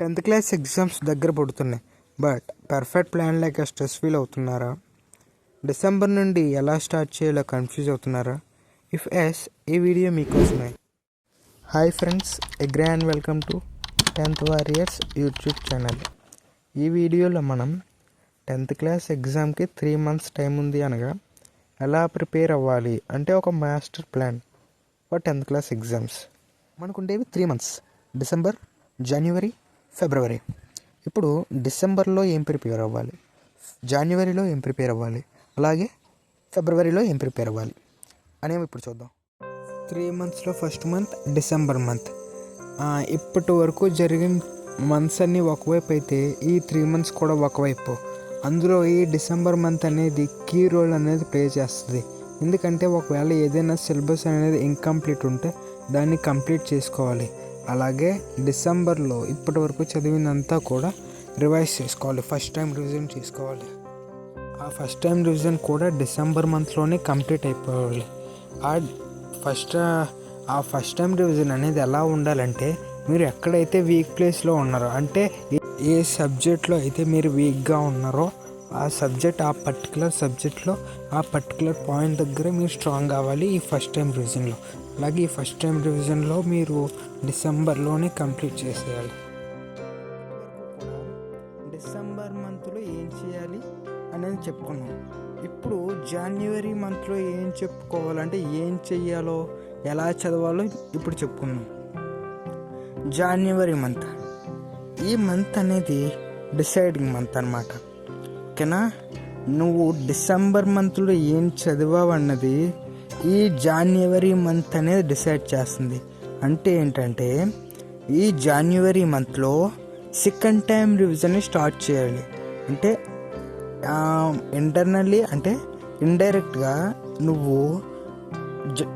Tenth class exams దగ్గర పడుతున్నాయి. But perfect plan లేక స్ట్రెస్ ఫీల్ అవుతున్నారా? డిసెంబర్ నుండి ఎలా స్టార్ట్ చేయాలో కన్ఫ్యూజ్ అవుతున్నారా? ఇఫ్ ఎస్ ఈ వీడియో మీకోసమే. Hi friends ఎగ్రే and welcome to tenth warriors YouTube channel ఈ వీడియోలో మనం టెన్త్ క్లాస్ ఎగ్జామ్కి త్రీ మంత్స్ టైం ఉంది అనగా ఎలా ప్రిపేర్ అవ్వాలి అంటే ఒక master plan for tenth class exams మనకుండేవి three months December జనవరి ఫిబ్రవరి. ఇప్పుడు డిసెంబర్లో ఏం ప్రిపేర్ అవ్వాలి? జనవరిలో ఏం ప్రిపేర్ అవ్వాలి? అలాగే ఫిబ్రవరిలో ఏం ప్రిపేర్ అవ్వాలి? అనేవి ఇప్పుడు చూద్దాం. త్రీ మంత్స్లో ఫస్ట్ మంత్ డిసెంబర్ మంత్. ఇప్పటి వరకు జరిగిన మంత్స్ అన్నీ ఒకవైపు అయితే ఈ త్రీ మంత్స్ కూడా ఒకవైపు. అందులో ఈ డిసెంబర్ మంత్ అనేది కీ రోల్ అనేది ప్లే చేస్తుంది. ఎందుకంటే ఒకవేళ ఏదైనా సిలబస్ అనేది ఇన్కంప్లీట్ ఉంటే దాన్ని కంప్లీట్ చేసుకోవాలి. అలాగే డిసెంబర్లో ఇప్పటి వరకు చదివినంతా కూడా రివైజ్ చేసుకోవాలి. ఫస్ట్ టైం రివిజన్ చేసుకోవాలి. ఆ ఫస్ట్ టైం రివిజన్ కూడా డిసెంబర్ మంత్లోనే కంప్లీట్ అయిపోవాలి. ఆ ఫస్ట్ ఆ ఫస్ట్ టైం రివిజన్ అనేది ఎలా ఉండాలంటే మీరు ఎక్కడైతే వీక్ ప్లేస్లో ఉన్నారో అంటే ఏ- ఏ సబ్జెక్ట్లో అయితే మీరు వీక్గా ఉన్నారో ఆ సబ్జెక్ట్ ఆ పర్టికులర్ సబ్జెక్ట్లో ఆ పర్టికులర్ పాయింట్ దగ్గర మీరు స్ట్రాంగ్ కావాలి ఈ ఫస్ట్ టైం రివిజన్లో అలాగే ఈ ఫస్ట్ టైం రివిజన్లో మీరు డిసెంబర్లోనే కంప్లీట్ చేసేయాలి. డిసెంబర్ మంత్లో ఏం చేయాలి అనేది చెప్పుకున్నాం. ఇప్పుడు జనవరి మంత్లో ఏం చెప్పుకోవాలంటే ఏం చెయ్యాలో ఎలా చదవాలో ఇప్పుడు చెప్పుకున్నాం. జనవరి మంత్ ఈ మంత్ అనేది డిసైడింగ్ మంత్ అనమాట ఓకేనా? నువ్వు డిసెంబర్ మంత్లో ఏం చదివావు అన్నది ఈ జాన్యువరి మంత్ అనేది డిసైడ్ చేస్తుంది. అంటే ఏంటంటే ఈ జాన్యువరి మంత్లో సెకండ్ టైం రివిజన్ని స్టార్ట్ చేయాలి. అంటే ఇంటర్నల్లీ అంటే ఇండైరెక్ట్గా నువ్వు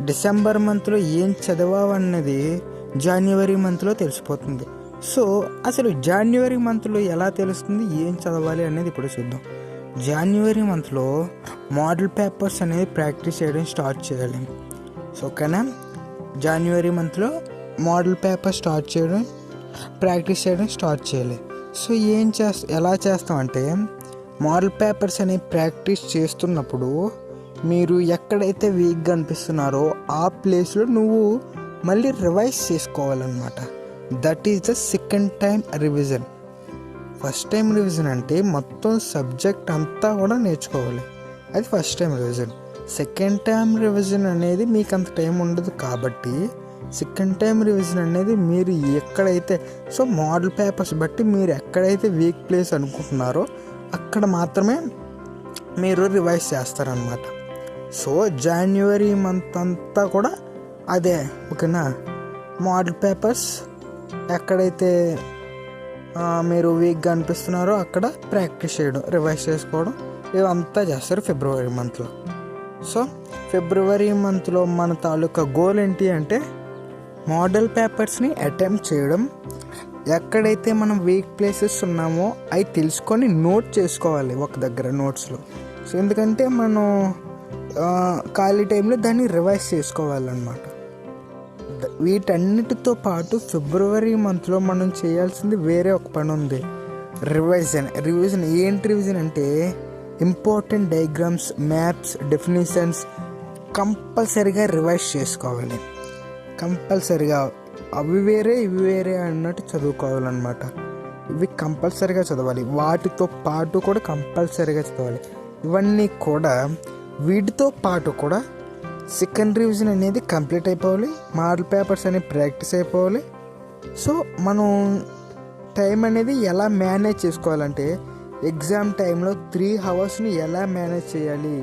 డిసెంబర్ మంత్లో ఏం చదివావు అన్నది జనవరి మంత్లో తెలిసిపోతుంది. సో అసలు జనవరి మంత్లో ఎలా తెలుస్తుంది ఏం చదవాలి అనేది ఇప్పుడు చూద్దాం. జనవరి మంత్లో మోడల్ పేపర్స్ అనేది ప్రాక్టీస్ చేయడం స్టార్ట్ చేయాలి. సో ఓకేనా? జనవరి మంత్లో మోడల్ పేపర్ స్టార్ట్ చేయడం ప్రాక్టీస్ చేయడం స్టార్ట్ చేయాలి. సో ఏం చేస్తా ఎలా చేస్తామంటే మోడల్ పేపర్స్ అనేవి ప్రాక్టీస్ చేస్తున్నప్పుడు మీరు ఎక్కడైతే వీక్గా అనిపిస్తున్నారో ఆ ప్లేస్లో నువ్వు మళ్ళీ రివైజ్ చేసుకోవాలన్నమాట. That is the second time revision first time revision అంటే మొత్తం సబ్జెక్ట్ అంతా కూడా నేర్చుకోవాలి. అది first time revision second time revision అనేది మీకు అంత టైం ఉండదు కాబట్టి సెకండ్ టైం రివిజన్ అనేది మీరు ఎక్కడైతే సో మోడల్ పేపర్స్ బట్టి మీరు ఎక్కడైతే వీక్ ప్లేస్ అనుకుంటున్నారో అక్కడ మాత్రమే మీరు రివైజ్ చేస్తారనమాట సో జనవరి మంత్ అంతా కూడా అదే ఓకేనా? మోడల్ పేపర్స్ ఎక్కడైతే మీరు వీక్గా అనిపిస్తున్నారో అక్కడ ప్రాక్టీస్ చేయడం రివైజ్ చేసుకోవడం ఇవంతా చేస్తారు ఫిబ్రవరి మంత్లో సో ఫిబ్రవరి మంత్లో మన తాలూకా గోల్ ఏంటి అంటే మోడల్ పేపర్స్ని అటెంప్ట్ చేయడం. ఎక్కడైతే మనం వీక్ ప్లేసెస్ ఉన్నామో అవి తెలుసుకొని నోట్ చేసుకోవాలి ఒక దగ్గర నోట్స్లో సో ఎందుకంటే మనం ఖాళీ టైంలో దాన్ని రివైజ్ చేసుకోవాలన్నమాట. వీటన్నిటితో పాటు ఫిబ్రవరి మంత్లో మనం చేయాల్సింది వేరే ఒక పని ఉంది. రివిజన్ రివిజన్ ఏంటి రివిజన్ అంటే ఇంపార్టెంట్ డయాగ్రామ్స్ మ్యాప్స్ డెఫినేషన్స్ కంపల్సరిగా రివైజ్ చేసుకోవాలి. కంపల్సరిగా అవి వేరే ఇవి వేరే అన్నట్టు చదువుకోవాలన్నమాట. ఇవి కంపల్సరీగా చదవాలి. వాటితో పాటు కూడా కంపల్సరీగా చదవాలి. ఇవన్నీ కూడా వీటితో పాటు కూడా సెకండ్ రివిజన్ అనేది కంప్లీట్ అయిపోవాలి. మోడల్ పేపర్స్ అనేవి ప్రాక్టీస్ అయిపోవాలి. సో మనం టైం అనేది ఎలా మేనేజ్ చేసుకోవాలంటే ఎగ్జామ్ టైంలో త్రీ అవర్స్ని ఎలా మేనేజ్ చేయాలి?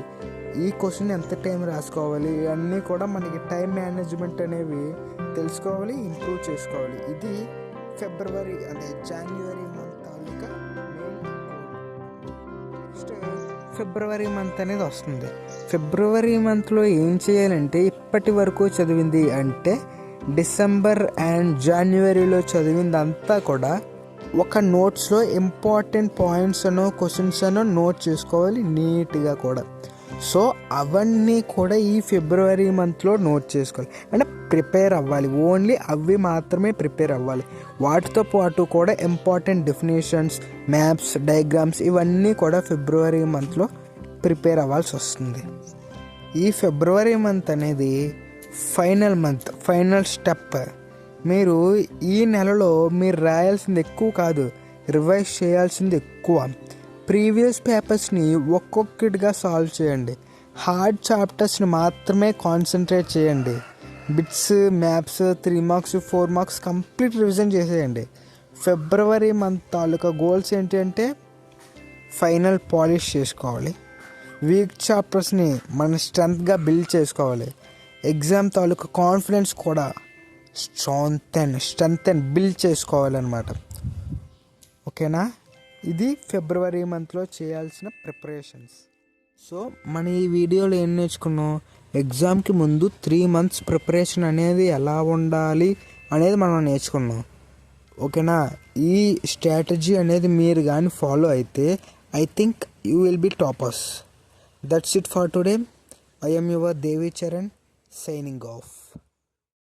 ఈ క్వశ్చన్ ఎంత టైం రాసుకోవాలి? ఇవన్నీ కూడా మనకి టైం మేనేజ్మెంట్ అనేవి తెలుసుకోవాలి ఇంప్రూవ్ చేసుకోవాలి. ఇది ఫిబ్రవరి అంటే జనవరి మంత్ తాలూకా నెక్స్ట్ ఫిబ్రవరి మంత్ అనేది వస్తుంది. ఫిబ్రవరి మంత్లో ఏం చేయాలంటే ఇప్పటి వరకు చదివింది అంటే డిసెంబర్ అండ్ జనవరిలో చదివిందంతా కూడా ఒక నోట్స్లో ఇంపార్టెంట్ పాయింట్స్ అనో క్వశ్చన్స్ అనో నోట్ చేసుకోవాలి నీట్గా కూడా. సో అవన్నీ కూడా ఈ ఫిబ్రవరి మంత్లో నోట్ చేసుకోవాలి. అంటే ప్రిపేర్ అవ్వాలి. ఓన్లీ అవి మాత్రమే ప్రిపేర్ అవ్వాలి. వాటితో పాటు కూడా ఇంపార్టెంట్ డెఫినేషన్స్ మ్యాప్స్ డయాగ్రామ్స్ ఇవన్నీ కూడా ఫిబ్రవరి మంత్లో ప్రిపేర్ అవ్వాల్సి వస్తుంది. ఈ ఫిబ్రవరి మంత్ అనేది ఫైనల్ మంత్ ఫైనల్ స్టెప్. మీరు ఈ నెలలో మీరు రాయాల్సింది ఎక్కువ కాదు రివైజ్ చేయాల్సింది ఎక్కువ. ప్రీవియస్ పేపర్స్ని ఒక్కొక్కటిగా సాల్వ్ చేయండి. హార్డ్ చాప్టర్స్ని మాత్రమే కాన్సన్ట్రేట్ చేయండి. Bits maps three marks four marks complete revision చేసేయండి. ఫిబ్రవరి మంత్ తాలూకా గోల్స్ ఏంటి అంటే ఫైనల్ పాలిష్ చేసుకోవాలి. వీక్ చాప్టర్స్ని మన స్ట్రెంత్గా బిల్డ్ చేసుకోవాలి. ఎగ్జామ్ తాలూకా కాన్ఫిడెన్స్ కూడా strong and strength and build చేసుకోవాలన్నమాట. ఓకేనా? ఇది ఫిబ్రవరి మంత్లో చేయాల్సిన ప్రిపరేషన్స్. సో మన ఈ వీడియోలో ఏం నేర్చుకున్నాం? ఎగ్జామ్కి ముందు త్రీ మంత్స్ ప్రిపరేషన్ అనేది ఎలా ఉండాలి అనేది మనం నేర్చుకున్నాం. ఓకేనా? ఈ స్ట్రాటజీ అనేది మీరు కానీ ఫాలో అయితే I think you will be toppers. That's it for today. I am your Devi Charan signing off.